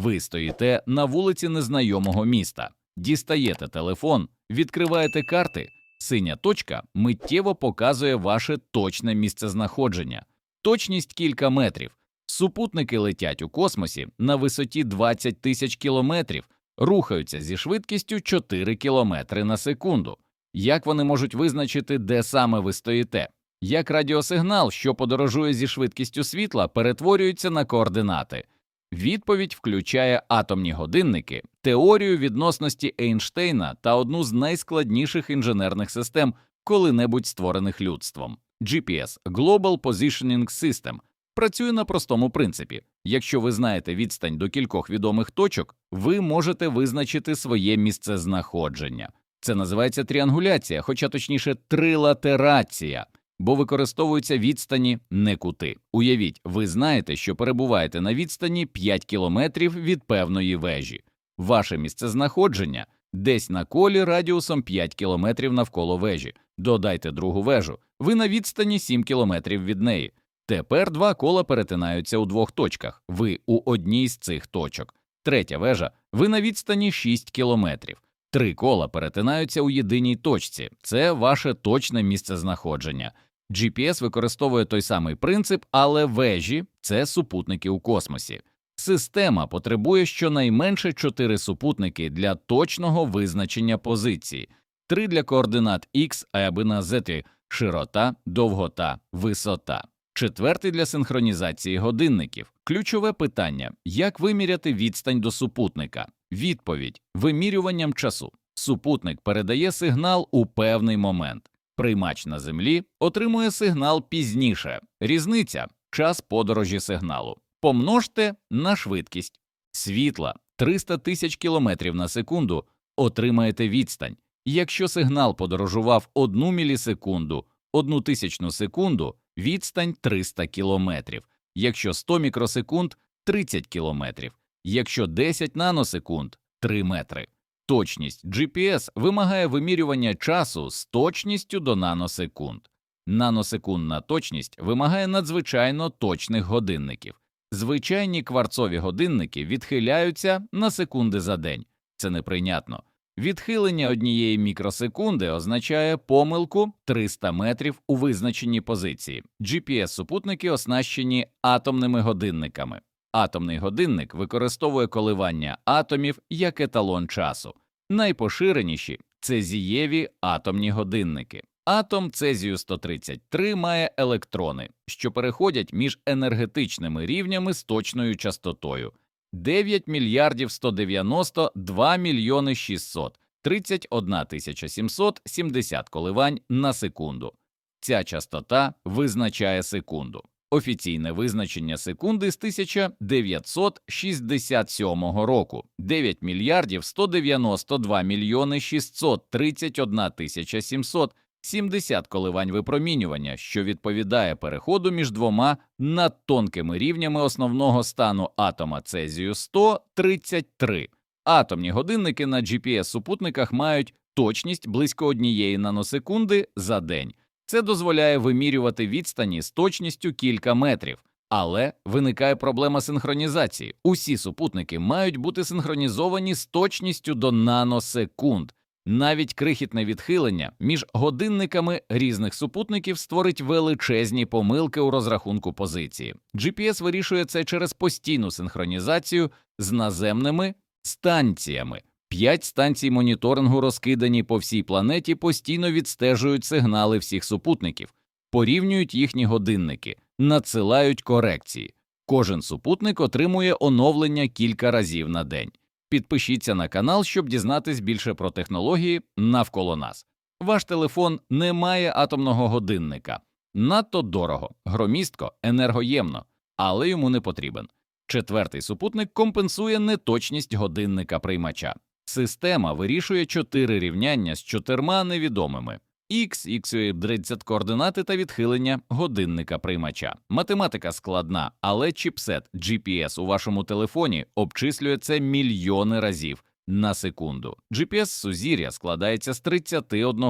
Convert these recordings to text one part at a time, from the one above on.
Ви стоїте на вулиці незнайомого міста, дістаєте телефон, відкриваєте карти. Синя точка миттєво показує ваше точне місцезнаходження, точність кілька метрів. Супутники летять у космосі на висоті 20 тисяч кілометрів, рухаються зі швидкістю 4 кілометри на секунду. Як вони можуть визначити, де саме ви стоїте? Як радіосигнал, що подорожує зі швидкістю світла, перетворюється на координати? Відповідь включає атомні годинники, теорію відносності Ейнштейна та одну з найскладніших інженерних систем, коли-небудь створених людством. GPS – Global Positioning System працює на простому принципі. Якщо ви знаєте відстань до кількох відомих точок, ви можете визначити своє місце знаходження. Це називається тріангуляція, хоча точніше трилатерація, бо використовуються відстані не кути. Уявіть, ви знаєте, що перебуваєте на відстані 5 кілометрів від певної вежі. Ваше місцезнаходження десь на колі радіусом 5 кілометрів навколо вежі. Додайте другу вежу. Ви на відстані 7 кілометрів від неї. Тепер два кола перетинаються у двох точках. Ви у одній з цих точок. Третя вежа. Ви на відстані 6 кілометрів. Три кола перетинаються у єдиній точці. Це ваше точне місце знаходження. GPS використовує той самий принцип, але вежі це супутники у космосі. Система потребує щонайменше чотири супутники для точного визначення позиції, три для координат X, аби на Z – широта, довгота, висота. Четвертий для синхронізації годинників. Ключове питання: як виміряти відстань до супутника? Відповідь вимірюванням часу. Супутник передає сигнал у певний момент. Приймач на землі отримує сигнал пізніше. Різниця час подорожі сигналу. Помножте на швидкість світла 300 тисяч кілометрів на секунду. Отримаєте відстань. Якщо сигнал подорожував 1 мілісекунду, 1 тисячну секунду, відстань 300 кілометрів. Якщо 100 мікросекунд 30 кілометрів. Якщо 10 наносекунд 3 метри. Точність GPS вимагає вимірювання часу з точністю до наносекунд. Наносекундна точність вимагає надзвичайно точних годинників. Звичайні кварцові годинники відхиляються на секунди за день. Це неприйнятно. Відхилення однієї мікросекунди означає помилку 300 метрів у визначеній позиції. GPS-супутники оснащені атомними годинниками. Атомний годинник використовує коливання атомів як еталон часу. Найпоширеніші це зієві атомні годинники. Атом Цезію 133 має електрони, що переходять між енергетичними рівнями з точною частотою 9 мільярдів 192 мільйони 600, 31 тисяча 770 коливань на секунду. Ця частота визначає секунду. Офіційне визначення секунди з 1967 року 9 мільярдів 192 мільйони 631 тисяча 770 коливань випромінювання, що відповідає переходу між двома надтонкими рівнями основного стану атома Цезію 133. Атомні годинники на GPS-супутниках мають точність близько однієї наносекунди за день. Це дозволяє вимірювати відстані з точністю кілька метрів, але виникає проблема синхронізації. Усі супутники мають бути синхронізовані з точністю до наносекунд. Навіть крихітне відхилення між годинниками різних супутників створить величезні помилки у розрахунку позиції. GPS вирішує це через постійну синхронізацію з наземними станціями. П'ять станцій моніторингу, розкидані по всій планеті, постійно відстежують сигнали всіх супутників, порівнюють їхні годинники, надсилають корекції. Кожен супутник отримує оновлення кілька разів на день. Підпишіться на канал, щоб дізнатись більше про технології навколо нас. Ваш телефон не має атомного годинника. Надто дорого, громістко, енергоємно, але йому не потрібен. Четвертий супутник компенсує неточність годинника приймача. Система вирішує чотири рівняння з чотирма невідомими X, X, Y, координати та відхилення годинника приймача. Математика складна, але чіпсет GPS у вашому телефоні обчислює це мільйони разів на секунду. GPS сузір'я складається з 31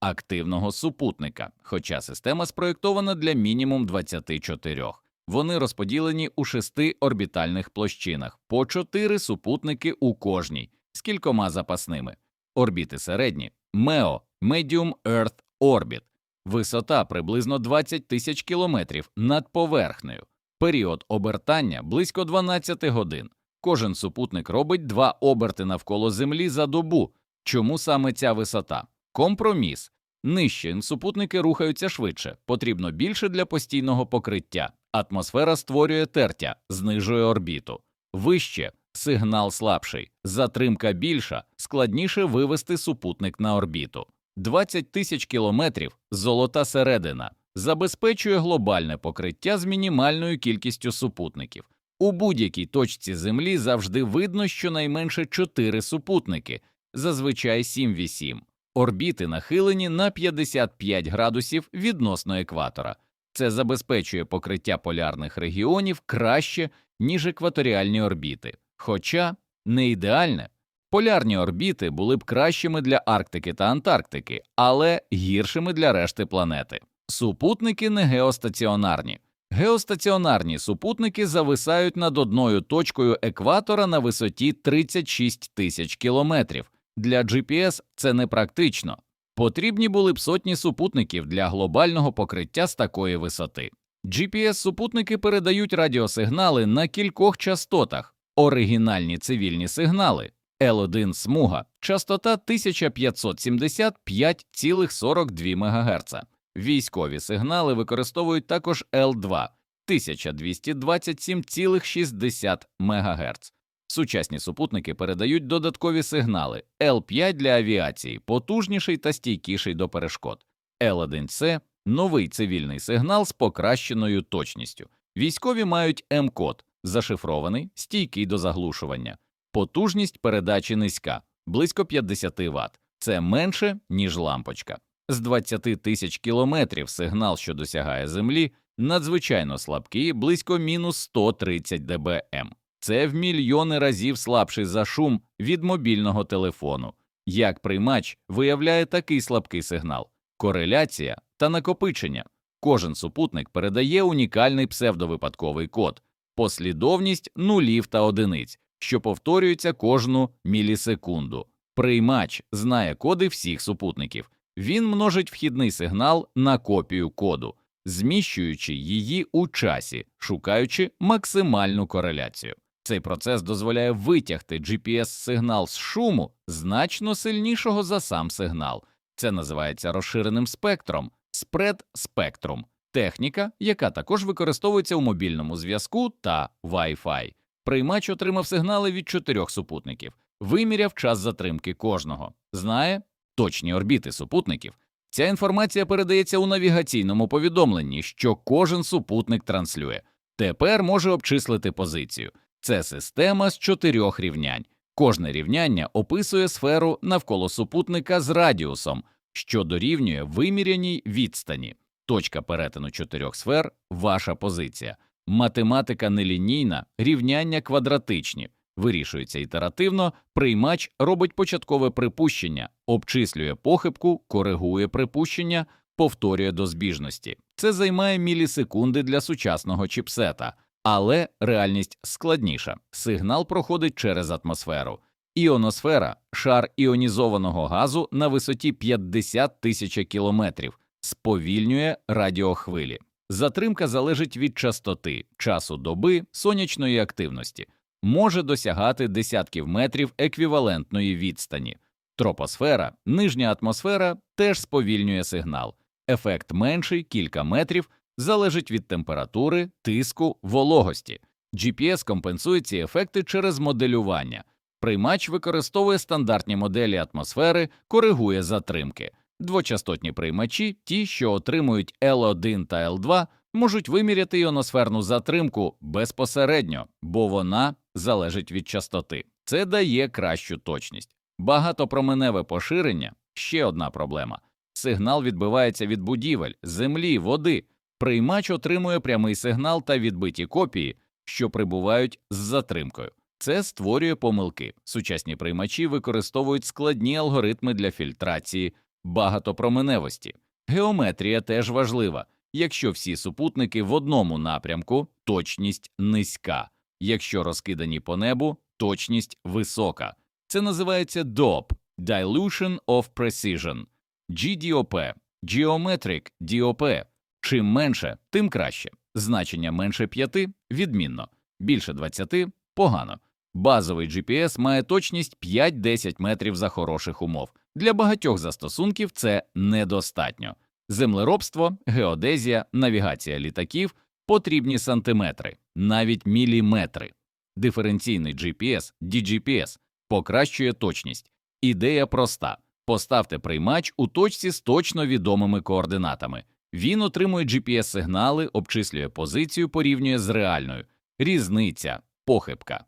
активного супутника, хоча система спроєктована для мінімум 24. Вони розподілені у шести орбітальних площинах, по чотири супутники у кожній, з кількома запасними. Орбіти середні MEO – Medium Earth Orbit, висота приблизно 20 тисяч кілометрів над поверхнею, період обертання близько 12 годин. Кожен супутник робить два оберти навколо Землі за добу. Чому саме ця висота? Компроміс. Нижче супутники рухаються швидше, потрібно більше для постійного покриття. Атмосфера створює тертя, знижує орбіту. Вище сигнал слабший, затримка більша, складніше вивести супутник на орбіту. 20 тисяч кілометрів золота середина забезпечує глобальне покриття з мінімальною кількістю супутників. У будь-якій точці Землі завжди видно щонайменше 4 супутники, зазвичай 7-8. Орбіти нахилені на 55 градусів відносно екватора. Це забезпечує покриття полярних регіонів краще, ніж екваторіальні орбіти, хоча не ідеальне. Полярні орбіти були б кращими для Арктики та Антарктики, але гіршими для решти планети. Супутники не геостаціонарні. Геостаціонарні супутники зависають над одною точкою екватора на висоті 36 тисяч кілометрів. Для GPS це непрактично. Потрібні були б сотні супутників для глобального покриття з такої висоти. GPS-супутники передають радіосигнали на кількох частотах, оригінальні цивільні сигнали L1 смуга, частота 1575,42 МГц. Військові сигнали використовують також L2 1227,60 МГц. Сучасні супутники передають додаткові сигнали L5 для авіації, потужніший та стійкіший до перешкод. L1C – новий цивільний сигнал з покращеною точністю. Військові мають М-код, зашифрований, стійкий до заглушування. Потужність передачі низька, близько 50 Вт. Це менше, ніж лампочка. З 20 тисяч кілометрів сигнал, що досягає Землі, надзвичайно слабкий, близько мінус 130 дБм. Це в мільйони разів слабший за шум від мобільного телефону. Як приймач виявляє такий слабкий сигнал, кореляція та накопичення. Кожен супутник передає унікальний псевдовипадковий код, послідовність нулів та одиниць, що повторюються кожну мілісекунду. Приймач знає коди всіх супутників. Він множить вхідний сигнал на копію коду, зміщуючи її у часі, шукаючи максимальну кореляцію. Цей процес дозволяє витягти GPS-сигнал з шуму значно сильнішого за сам сигнал. Це називається розширеним спектром, спред спектрум, техніка, яка також використовується у мобільному зв'язку та Wi-Fi. Приймач отримав сигнали від чотирьох супутників, виміряв час затримки кожного, знає точні орбіти супутників. Ця інформація передається у навігаційному повідомленні, що кожен супутник транслює. Тепер може обчислити позицію. Це система з чотирьох рівнянь. Кожне рівняння описує сферу навколо супутника з радіусом, що дорівнює виміряній відстані. Точка перетину чотирьох сфер ваша позиція. Математика нелінійна, рівняння квадратичні, вирішується ітеративно, приймач робить початкове припущення, обчислює похибку, коригує припущення, повторює до збіжності. Це займає мілісекунди для сучасного чіпсета, але реальність складніша. Сигнал проходить через атмосферу. Іоносфера шар іонізованого газу на висоті 50 тисяч кілометрів, сповільнює радіохвилі. Затримка залежить від частоти, часу доби, сонячної активності, може досягати десятків метрів еквівалентної відстані. Тропосфера, нижня атмосфера теж сповільнює сигнал. Ефект менший кілька метрів залежить від температури, тиску, вологості. GPS компенсує ці ефекти через моделювання. Приймач використовує стандартні моделі атмосфери, коригує затримки. Двочастотні приймачі, ті, що отримують L1 та L2, можуть виміряти іоносферну затримку безпосередньо, бо вона залежить від частоти. Це дає кращу точність. Багатопроменеве поширення ще одна проблема. Сигнал відбивається від будівель, землі, води. Приймач отримує прямий сигнал та відбиті копії, що прибувають з затримкою. Це створює помилки. Сучасні приймачі використовують складні алгоритми для фільтрації багатопроменевості. Геометрія теж важлива. Якщо всі супутники в одному напрямку, точність низька. Якщо розкидані по небу, точність висока. Це називається DOP – Dilution of Precision. GDOP – Geometric DOP. Чим менше, тим краще. Значення менше 5 – відмінно, більше 20 – погано. Базовий GPS має точність 5-10 метрів за хороших умов. Для багатьох застосунків це недостатньо. Землеробство, геодезія, навігація літаків потрібні сантиметри, навіть міліметри. Диференційний GPS, DGPS, покращує точність. Ідея проста: поставте приймач у точці з точно відомими координатами. Він отримує GPS-сигнали, обчислює позицію, порівнює з реальною. Різниця похибка.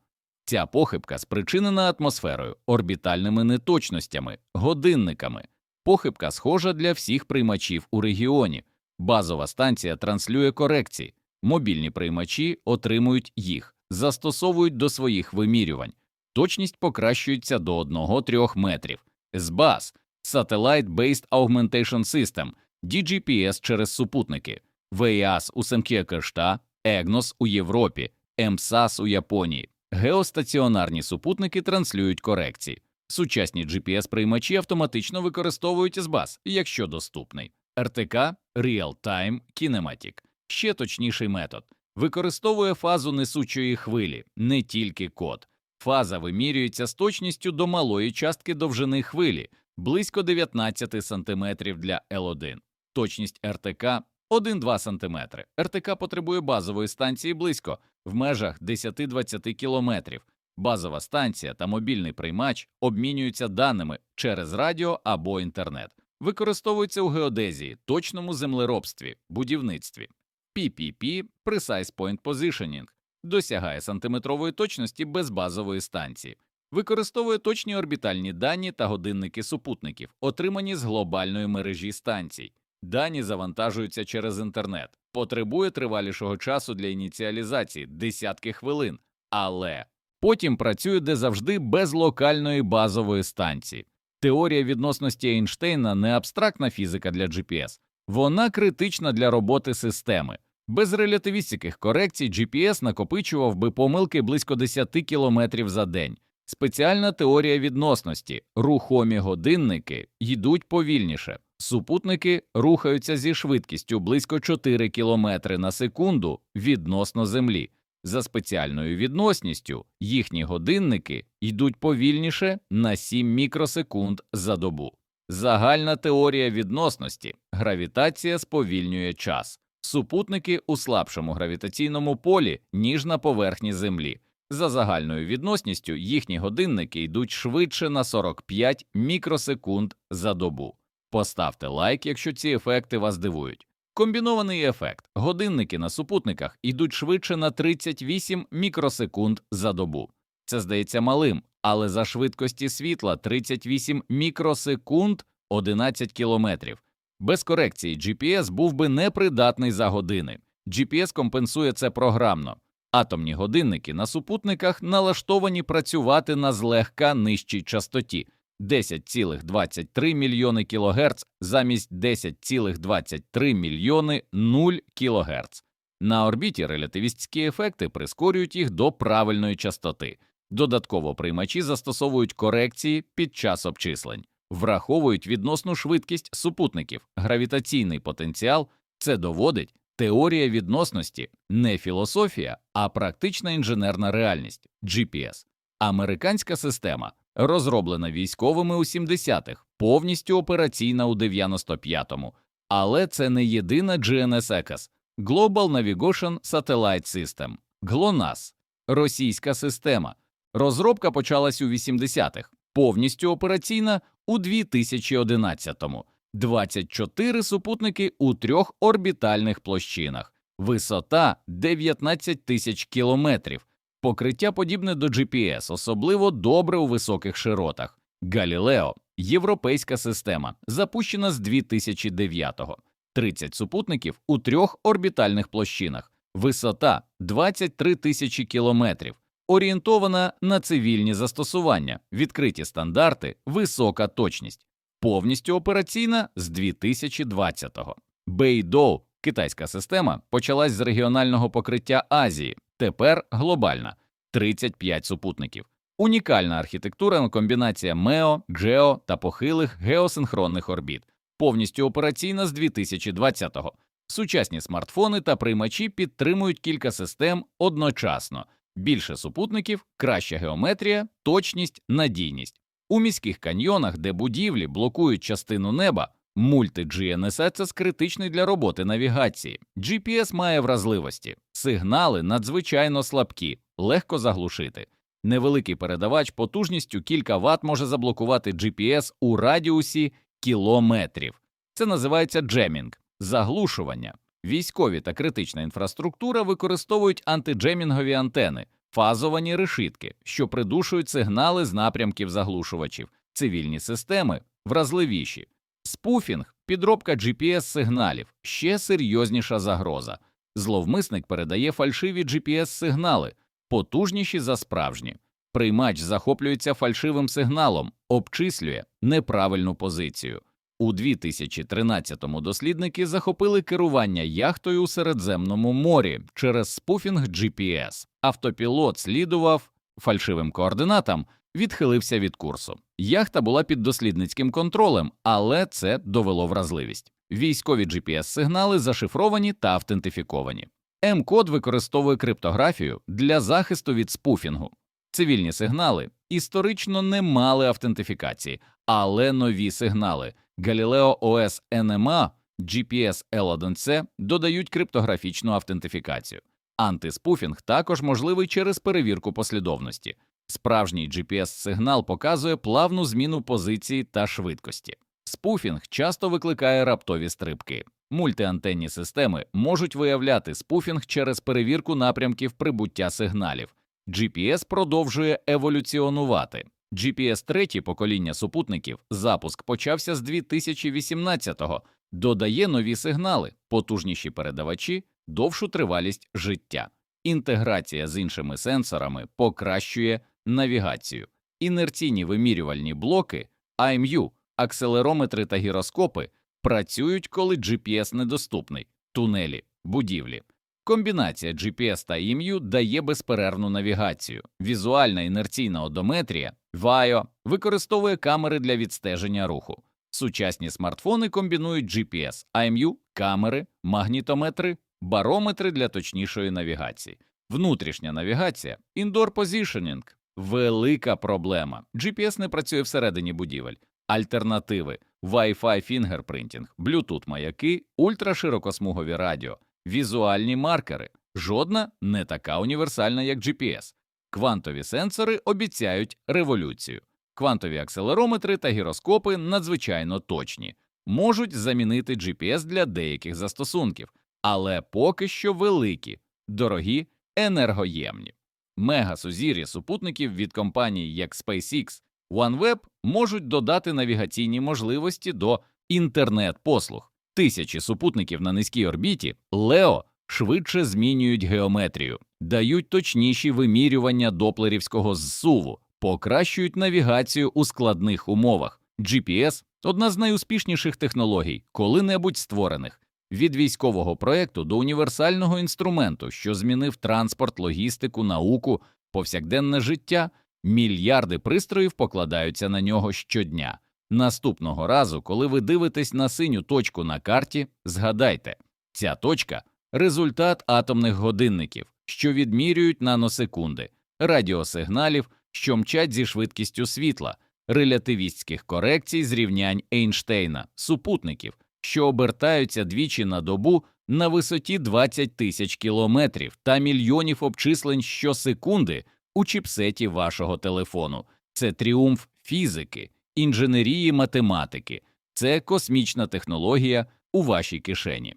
Ця похибка спричинена атмосферою, орбітальними неточностями, годинниками. Похибка схожа для всіх приймачів у регіоні. Базова станція транслює корекції, мобільні приймачі отримують їх, застосовують до своїх вимірювань. Точність покращується до 1-3 метрів. СБАС – Satellite Based Augmentation System, DGPS через супутники, VIAS у СМК-КШТ, EGNOS у Європі, МСАС у Японії. Геостаціонарні супутники транслюють корекції. Сучасні GPS-приймачі автоматично використовують СБАС, якщо доступний. РТК Real Time Kinematic – ще точніший метод. Використовує фазу несучої хвилі, не тільки код. Фаза вимірюється з точністю до малої частки довжини хвилі, близько 19 см для L1. Точність РТК 1-2 см. РТК потребує базової станції близько, в межах 10-20 км. Базова станція та мобільний приймач обмінюються даними через радіо або інтернет, використовуються у геодезії, точному землеробстві, будівництві. PPP – Precise Point Positioning досягає сантиметрової точності без базової станції, використовує точні орбітальні дані та годинники супутників, отримані з глобальної мережі станцій. Дані завантажуються через інтернет, потребує тривалішого часу для ініціалізації десятки хвилин, але потім працює де завжди без локальної базової станції. Теорія відносності Ейнштейна не абстрактна фізика для GPS, вона критична для роботи системи. Без релятивістських корекцій GPS накопичував би помилки близько 10 км за день. Спеціальна теорія відносності, рухомі годинники йдуть повільніше, супутники рухаються зі швидкістю близько 4 км на секунду відносно Землі. За спеціальною відносністю їхні годинники йдуть повільніше на 7 мікросекунд за добу. Загальна теорія відносності гравітація сповільнює час. Супутники у слабшому гравітаційному полі, ніж на поверхні Землі. За загальною відносністю їхні годинники йдуть швидше на 45 мікросекунд за добу. Поставте лайк, якщо ці ефекти вас дивують. Комбінований ефект годинники на супутниках йдуть швидше на 38 мікросекунд за добу. Це здається малим, але за швидкості світла 38 мікросекунд 11 кілометрів. Без корекції GPS був би непридатний за години. GPS компенсує це програмно. Атомні годинники на супутниках налаштовані працювати на злегка нижчій частоті 10,23 мільйони кГц замість 10,23 мільйони 0 кГц. На орбіті релятивістські ефекти прискорюють їх до правильної частоти. Додатково приймачі застосовують корекції під час обчислень, враховують відносну швидкість супутників, гравітаційний потенціал. Це доводить теорія відносності, не філософія, а практична інженерна реальність GPS. Американська система, розроблена військовими у 70-х, повністю операційна у 95-му. Але це не єдина GNSS – Global Navigation Satellite System – GLONASS, російська система. Розробка почалась у 80-х, повністю операційна у 2011-му. 24 супутники у трьох орбітальних площинах, висота 19 тисяч кілометрів, покриття подібне до GPS, особливо добре у високих широтах. Галілео європейська система, запущена з 2009-го. 30 супутників у трьох орбітальних площинах, висота 23 тисячі кілометрів, орієнтована на цивільні застосування, відкриті стандарти, висока точність повністю операційна з 2020-го. Бейдоу Китайська система почалась з регіонального покриття Азії, тепер глобальна 35 супутників. Унікальна архітектура комбінація МЕО, ГЕО та похилих геосинхронних орбіт, повністю операційна з 2020-го. Сучасні смартфони та приймачі підтримують кілька систем одночасно. Більше супутників, краща геометрія, точність, надійність. У міських каньйонах, де будівлі блокують частину неба, мульти GNSS – критичний для роботи навігації. GPS має вразливості, сигнали надзвичайно слабкі, легко заглушити. Невеликий передавач потужністю кілька Вт може заблокувати GPS у радіусі кілометрів. Це називається джемінг заглушування. Військові та критична інфраструктура використовують антиджемінгові антени, фазовані решітки, що придушують сигнали з напрямків заглушувачів, цивільні системи вразливіші. Спуфінг, підробка GPS-сигналів ще серйозніша загроза. Зловмисник передає фальшиві GPS-сигнали, потужніші за справжні. Приймач захоплюється фальшивим сигналом, обчислює неправильну позицію. У 2013-му дослідники захопили керування яхтою у Середземному морі через спуфінг GPS. Автопілот слідував фальшивим координатам, відхилився від курсу. Яхта була під дослідницьким контролем, але це довело вразливість. Військові GPS-сигнали зашифровані та автентифіковані. М-код використовує криптографію для захисту від спуфінгу. Цивільні сигнали історично не мали автентифікації, але нові сигнали Galileo OS NMA, GPS L1C додають криптографічну автентифікацію. Антиспуфінг також можливий через перевірку послідовності. Справжній GPS-сигнал показує плавну зміну позиції та швидкості. Спуфінг часто викликає раптові стрибки. Мультиантенні системи можуть виявляти спуфінг через перевірку напрямків прибуття сигналів. GPS продовжує еволюціонувати. GPS третє покоління супутників запуск почався з 2018-го, додає нові сигнали, потужніші передавачі, довшу тривалість життя. Інтеграція з іншими сенсорами покращує навігацію. Інерційні вимірювальні блоки, IMU, акселерометри та гіроскопи працюють, коли GPS недоступний, тунелі, будівлі. Комбінація GPS та IMU дає безперервну навігацію. Візуальна інерційна одометрія VAIO використовує камери для відстеження руху. Сучасні смартфони комбінують GPS, IMU, камери, магнітометри, барометри для точнішої навігації. Внутрішня навігація, indoor positioning – велика проблема. GPS не працює всередині будівель. Альтернативи Wi-Fi фінгерпринтінг, Bluetooth маяки, ультраширокосмугові радіо, візуальні маркери. Жодна не така універсальна, як GPS. Квантові сенсори обіцяють революцію. Квантові акселерометри та гіроскопи надзвичайно точні, можуть замінити GPS для деяких застосунків, але поки що великі, дорогі, енергоємні. Мегасузір'я супутників від компаній як SpaceX, OneWeb можуть додати навігаційні можливості до інтернет-послуг. Тисячі супутників на низькій орбіті Лео швидше змінюють геометрію, дають точніші вимірювання доплерівського зсуву, покращують навігацію у складних умовах. GPS – одна з найуспішніших технологій, коли-небудь створених. Від військового проекту до універсального інструменту, що змінив транспорт, логістику, науку, повсякденне життя, мільярди пристроїв покладаються на нього щодня. Наступного разу, коли ви дивитесь на синю точку на карті, згадайте, ця точка результат атомних годинників, що відмірюють наносекунди, радіосигналів, що мчать зі швидкістю світла, релятивістських корекцій зрівнянь Ейнштейна, супутників, що обертаються двічі на добу на висоті 20 тисяч кілометрів та мільйонів обчислень щосекунди у чіпсеті вашого телефону. Це тріумф фізики, інженерії математики, це космічна технологія у вашій кишені.